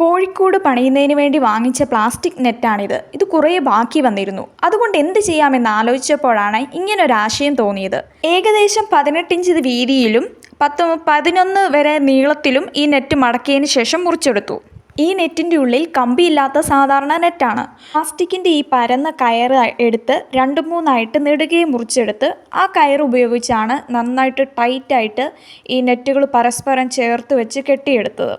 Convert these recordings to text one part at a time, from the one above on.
കോഴിക്കൂട് പണിയുന്നതിന് വേണ്ടി വാങ്ങിച്ച പ്ലാസ്റ്റിക് നെറ്റാണിത് ഇത് കുറേ ബാക്കി വന്നിരുന്നു. അതുകൊണ്ട് എന്ത് ചെയ്യാമെന്ന് ആലോചിച്ചപ്പോഴാണ് ഇങ്ങനൊരാശയം തോന്നിയത്. ഏകദേശം പതിനെട്ടിഞ്ച് വീതിയിലും പത്ത് പതിനൊന്ന് വരെ നീളത്തിലും ഈ നെറ്റ് മടക്കിയതിന് ശേഷം മുറിച്ചെടുത്തു. ഈ നെറ്റിന്റെ ഉള്ളിൽ കമ്പിയില്ലാത്ത സാധാരണ നെറ്റാണ് പ്ലാസ്റ്റിക്കിന്റെ ഈ പരന്ന കയർ എടുത്ത് രണ്ട് മൂന്നായിട്ട് നെടുകയെ മുറിച്ചെടുത്ത് ആ കയർ ഉപയോഗിച്ചാണ് നന്നായിട്ട് ടൈറ്റായിട്ട് ഈ നെറ്റുകൾ പരസ്പരം ചേർത്ത് വെച്ച് കെട്ടിയെടുത്തത്.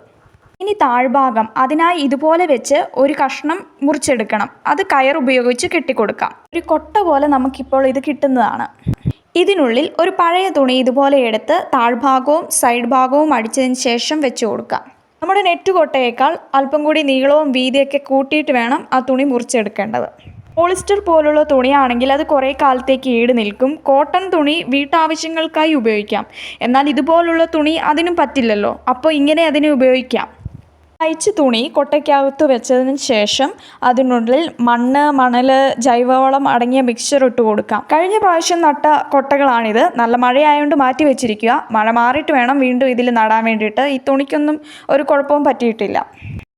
ഇനി താഴ്ഭാഗം അതിനായി ഇതുപോലെ വെച്ച് ഒരു കഷ്ണം മുറിച്ചെടുക്കണം. അത് കയർ ഉപയോഗിച്ച് കെട്ടിക്കൊടുക്കാം. ഒരു കൊട്ട പോലെ നമുക്കിപ്പോൾ ഇത് കിട്ടുന്നതാണ്. ഇതിനുള്ളിൽ ഒരു പഴയ തുണി ഇതുപോലെ എടുത്ത് താഴ്ഭാഗവും സൈഡ് ഭാഗവും അടിച്ചതിന് ശേഷം വെച്ച് കൊടുക്കാം. നമ്മുടെ നെറ്റ് കൊട്ടയേക്കാൾ അല്പം കൂടി നീളവും വീതിയൊക്കെ കൂട്ടിയിട്ട് വേണം ആ തുണി മുറിച്ചെടുക്കേണ്ടത്. പോളിസ്റ്റർ പോലുള്ള തുണിയാണെങ്കിൽ അത് കുറേ കാലത്തേക്ക് ഈട് നിൽക്കും. കോട്ടൺ തുണി വീട്ടാവശ്യങ്ങൾക്കായി ഉപയോഗിക്കാം. എന്നാൽ ഇതുപോലുള്ള തുണി അതിനും പറ്റില്ലല്ലോ. അപ്പോൾ ഇങ്ങനെ അതിനെ ഉപയോഗിക്കാം. അയച്ച തുണി കൊട്ടയ്ക്കകത്ത് വെച്ചതിന് ശേഷം അതിനുള്ളിൽ മണ്ണ് മണൽ ജൈവവളം അടങ്ങിയ മിക്സ്ചർ ഇട്ട് കൊടുക്കാം. കഴിഞ്ഞ പ്രാവശ്യം നട്ട കൊട്ടകളാണിത്. നല്ല മഴയായതുകൊണ്ട് മാറ്റി വെച്ചിരിക്കുക. മഴ മാറിയിട്ട് വേണം വീണ്ടും ഇതിൽ നടാൻ വേണ്ടിയിട്ട്. ഈ തുണിക്കൊന്നും ഒരു കുഴപ്പവും പറ്റിയിട്ടില്ല.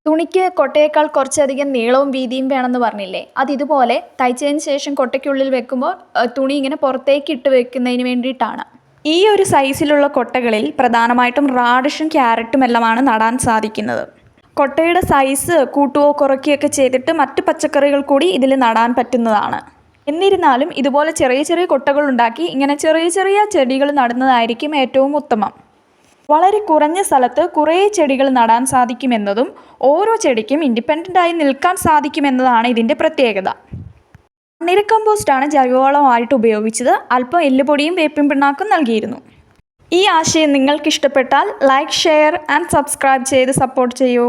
തുണിക്ക് കൊട്ടയേക്കാൾ കുറച്ചധികം നീളവും വീതിയും വേണമെന്ന് പറഞ്ഞില്ലേ? അത് ഇതുപോലെ തയ്ച്ചതിന് ശേഷം കൊട്ടയ്ക്കുള്ളിൽ വെക്കുമ്പോൾ തുണി ഇങ്ങനെ പുറത്തേക്ക് ഇട്ട് വെക്കുന്നതിന് വേണ്ടിയിട്ടാണ്. ഈ ഒരു സൈസിലുള്ള കൊട്ടകളിൽ പ്രധാനമായിട്ടും റാഡിഷും ക്യാരറ്റും എല്ലാമാണ് നടാൻ സാധിക്കുന്നത്. കൊട്ടയുടെ സൈസ് കൂട്ടുകയോ കുറയ്ക്കുകയൊക്കെ ചെയ്തിട്ട് മറ്റ് പച്ചക്കറികൾ കൂടി ഇതിൽ നടാൻ പറ്റുന്നതാണ്. എന്നിരുന്നാലും ഇതുപോലെ ചെറിയ ചെറിയ കൊട്ടകൾ ഉണ്ടാക്കി ഇങ്ങനെ ചെറിയ ചെറിയ ചെടികൾ നടുന്നതായിരിക്കും ഏറ്റവും ഉത്തമം. വളരെ കുറഞ്ഞ സ്ഥലത്ത് കുറേ ചെടികൾ നടാൻ സാധിക്കുമെന്നതും ഓരോ ചെടിക്കും ഇൻഡിപെൻഡന്റ് ആയി നിൽക്കാൻ സാധിക്കുമെന്നതാണ് ഇതിന്റെ പ്രത്യേകത. മണ്ണിര കമ്പോസ്റ്റാണ് ജൈവവളമായിട്ട് ഉപയോഗിച്ചത്. അല്പം എല്ലുപൊടിയും വേപ്പിൻ പിണ്ണാക്കും നൽകിയിരുന്നു. ഈ ആശയം നിങ്ങൾക്ക് ഇഷ്ടപ്പെട്ടാൽ ലൈക്ക് ഷെയർ ആൻഡ് സബ്സ്ക്രൈബ് ചെയ്ത് സപ്പോർട്ട് ചെയ്യൂ.